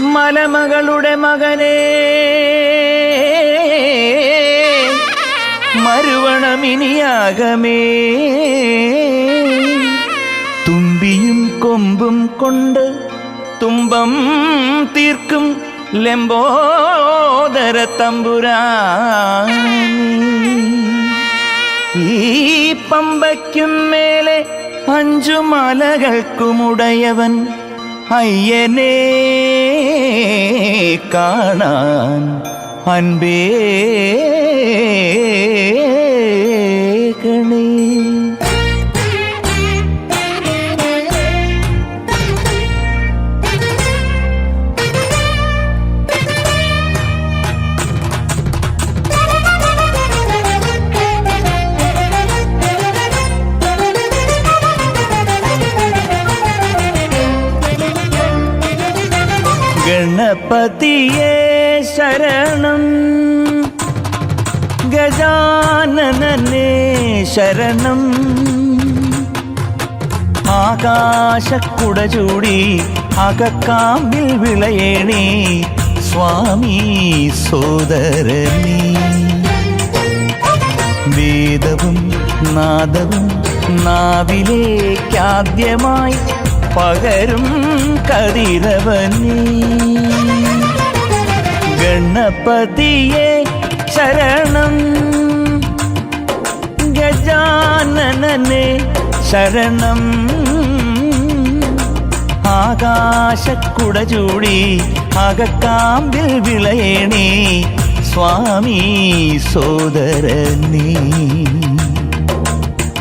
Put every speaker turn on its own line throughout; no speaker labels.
മലമകളുടെ മകനേ മരുവണമിനിയാകമേ. തുമ്പിയും കൊമ്പും കൊണ്ട് തുമ്പം തീർക്കും ലംബോദര തമ്പുരാ ഈ പമ്പയ്ക്കും മേലെ അഞ്ചു മലകൾക്കുമുടയവൻ അയ്യനെ കാണാൻ അൻപേ കണേ ഗണപതിയേ ശരണം. ഗജാനനേ ശരണം. ആകാശക്കുട ചൂടി അകക്കാമ്പിൽ വിളയേണേ സ്വാമി സോദരനീ. വേദവും നാദവും നാവിലേക്കാദ്യമായി പകരും കതിരവനീ. ഗണപതിയെ ശരണം. ഗജാനനനെ ശരണം. ആകാശക്കുട ചൂടി അകക്കാമ്പിൽ വിളയണേ സ്വാമി സോദരനീ.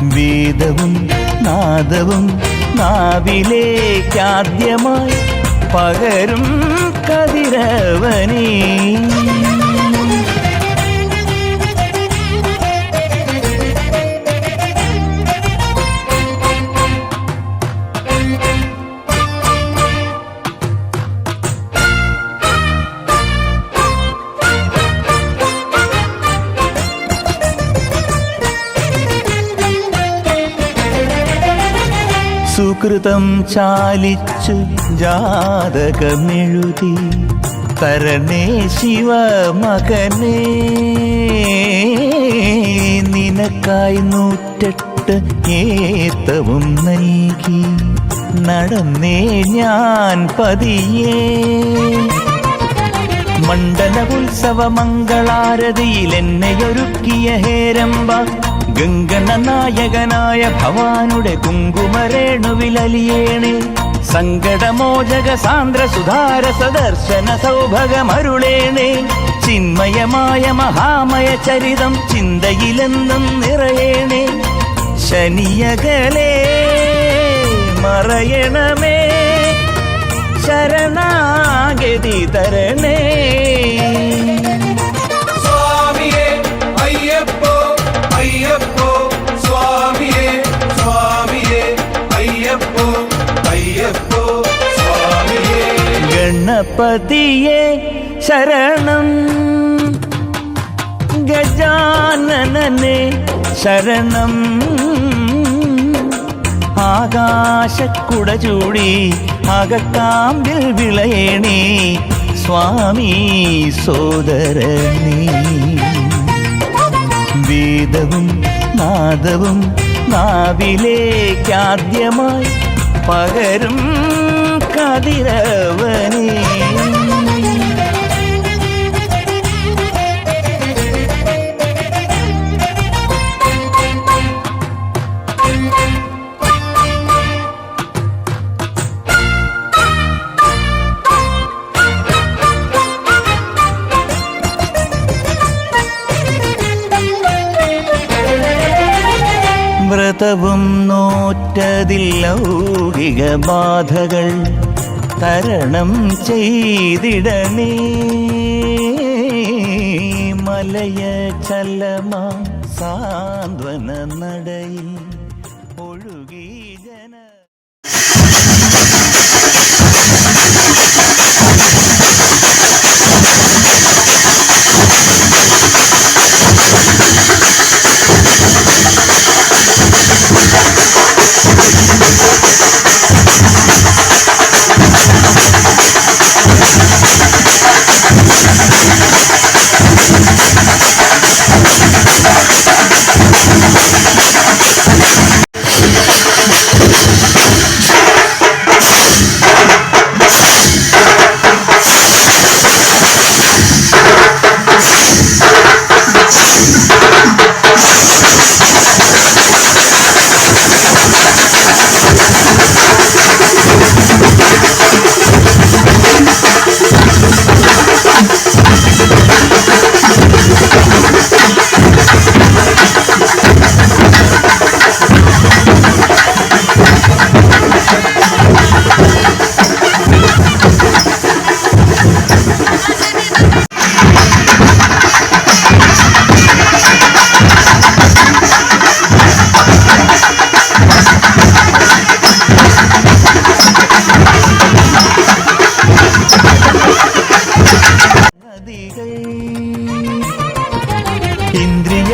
വേദവും നാദവും നാവിലേക്കാദ്യമായി പകരും കതിരവനീ സുകൃതം ചാലിച്ചു ജാതകമെഴുതി. തരണേ ശിവ മകനേ നിനക്കായി നൂറ്റെട്ട് ഏത്തവും നൽകി. നടന്നേ ഞാൻ പതിയേ. മണ്ഡല ഉത്സവ മംഗളാരതിയിൽ എന്നെയൊരുക്കിയ ഹേരമ്പ ഗംഗണ നായകനായ ഭവാനുടെ കുങ്കുമരേണുവിലലിയേണേ. സങ്കടമോചക സാന്ദ്ര സുധാര സദർശന സൗഭഗമരുളേണേ. ചിന്മയമായ മഹാമയ ചരിതം ചിന്തയിലെന്നും നിറയേണേ. ശനിയകലേ മറയണമേ. ശരണാഗതി തരണേ. ഗണപതിയെ ശരണം. ഗജാനനനെ ശരണം. ആകാശക്കുട ചൂടി അകക്കാമ്പിൽ വിളയണേ സ്വാമി സോദരനീ. വേദവും നാദവും നാവിലേക്കാദ്യമായി പകരും കതിരവനേ. ബാധകൾ തരണം ചെയ്തിടണേ. മലയ ചലമ സാന്ത്വന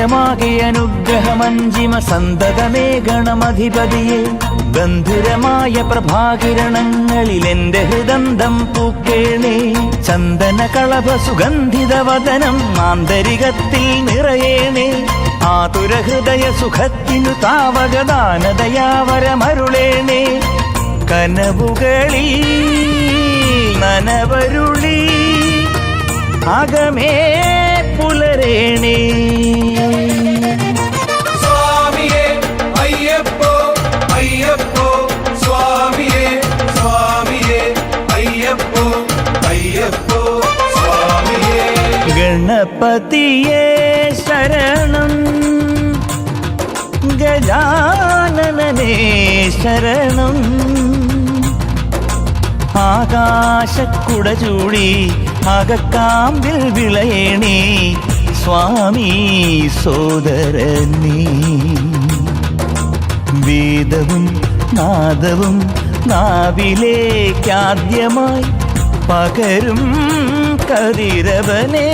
ലോകമാകെ അനുഗ്രഹമഞ്ചിമ സന്തതമേകണമധിപതിയെ ബന്ധുരമായ പ്രഭാകിരണങ്ങളിൽ എന്റെ ഹൃദന്തം പൂക്കേണേ. ചന്ദന കളഭ സുഗന്ധിത വദനം ആന്തരികത്തിൽ നിറയേണേ. ആതുര ഹൃദയ സുഖത്തിനു താവകദാനദയാവരമരുളേണേ. കനവുകളിൽ നനവരുളി അകമേ പുലരേണേ. ഗണപതിയേ ശരണം. ഗജാനനേ ശരണം. ആകാശക്കുട ചൂടി അകക്കാമ്പിൽ വിളയണേ സ്വാമി സോദരനീ. വേദവും നാദവും നാവിലേക്കാദ്യമായി പകരും കതിരവനേ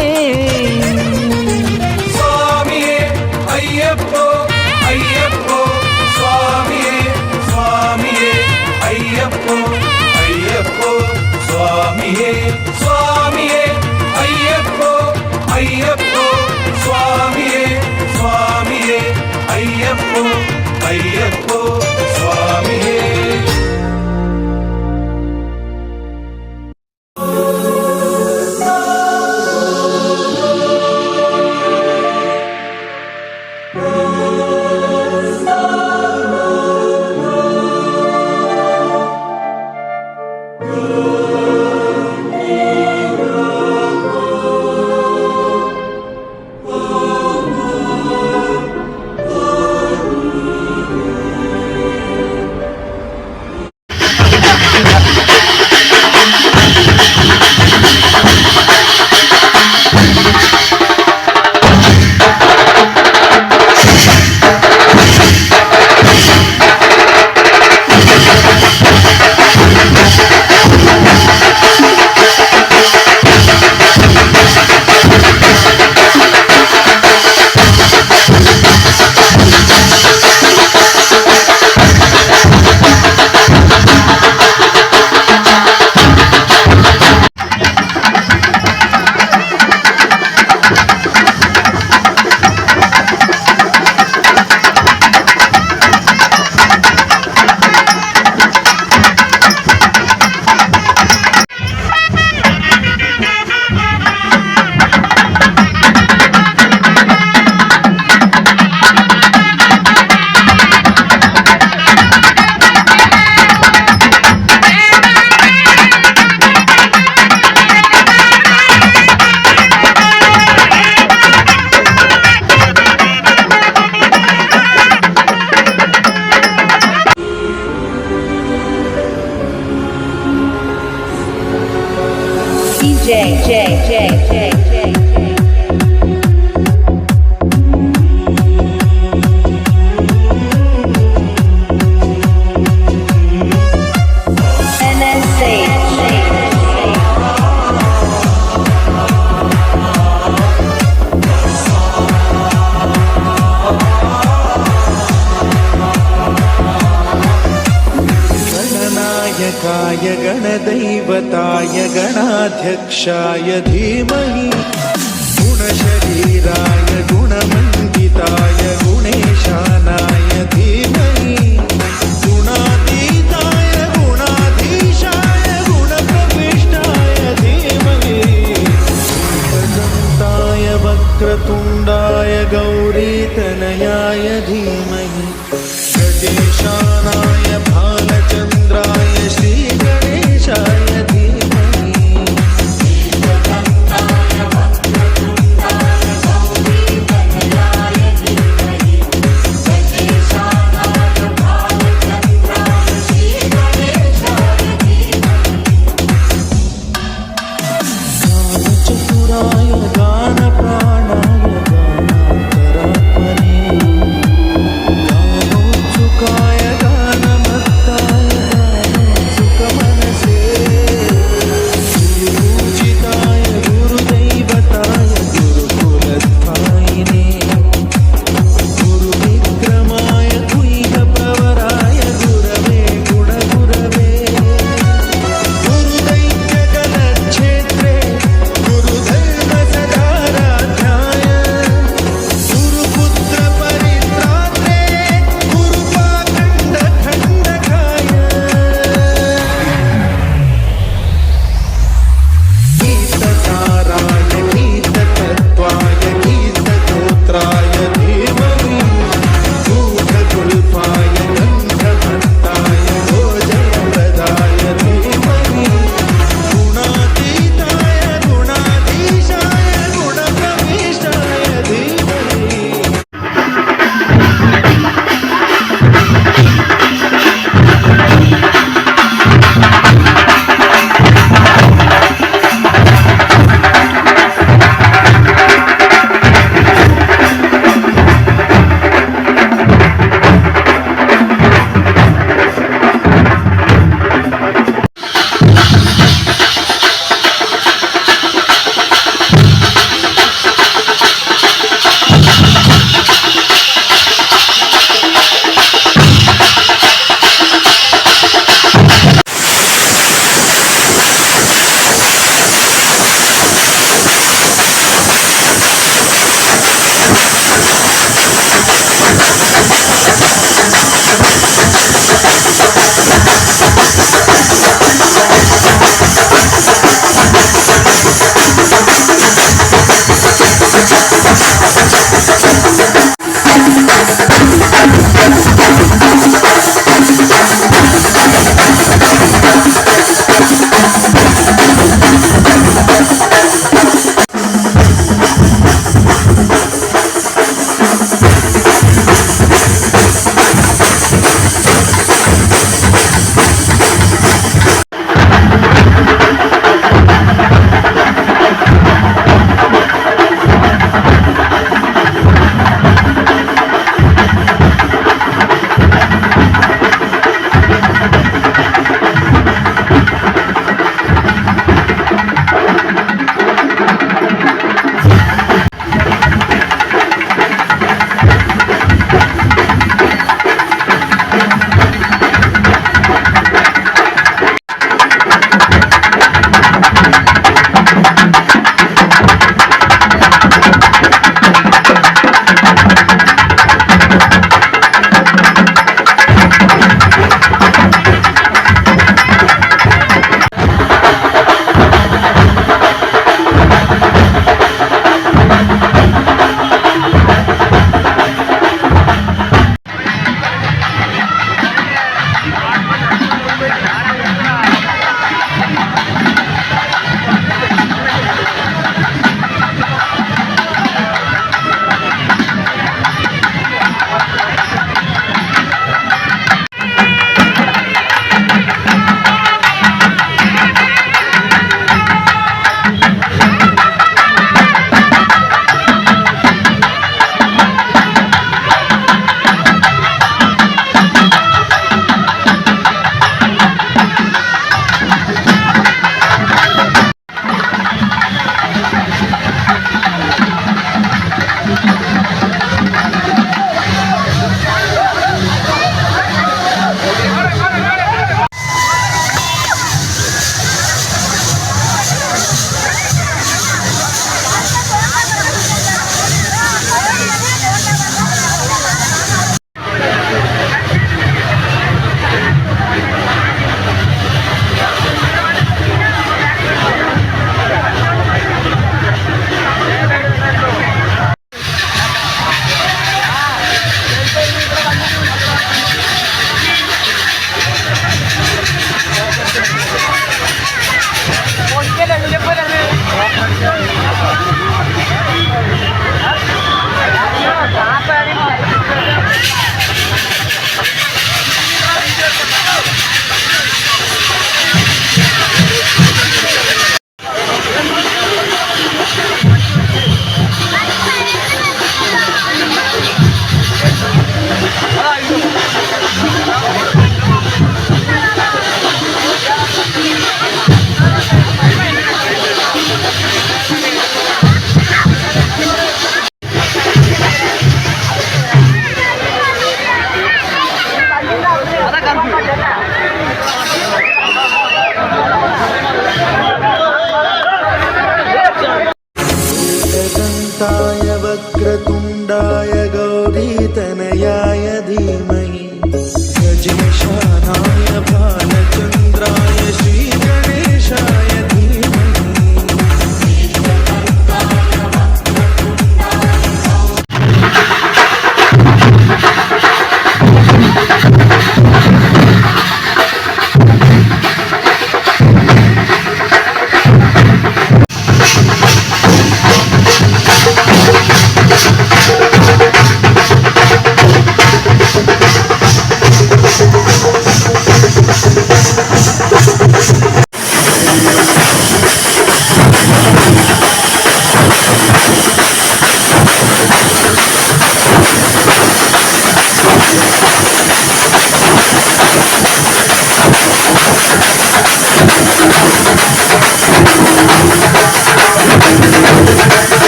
DJ, J, J, J, J,
क्षाय धीमहि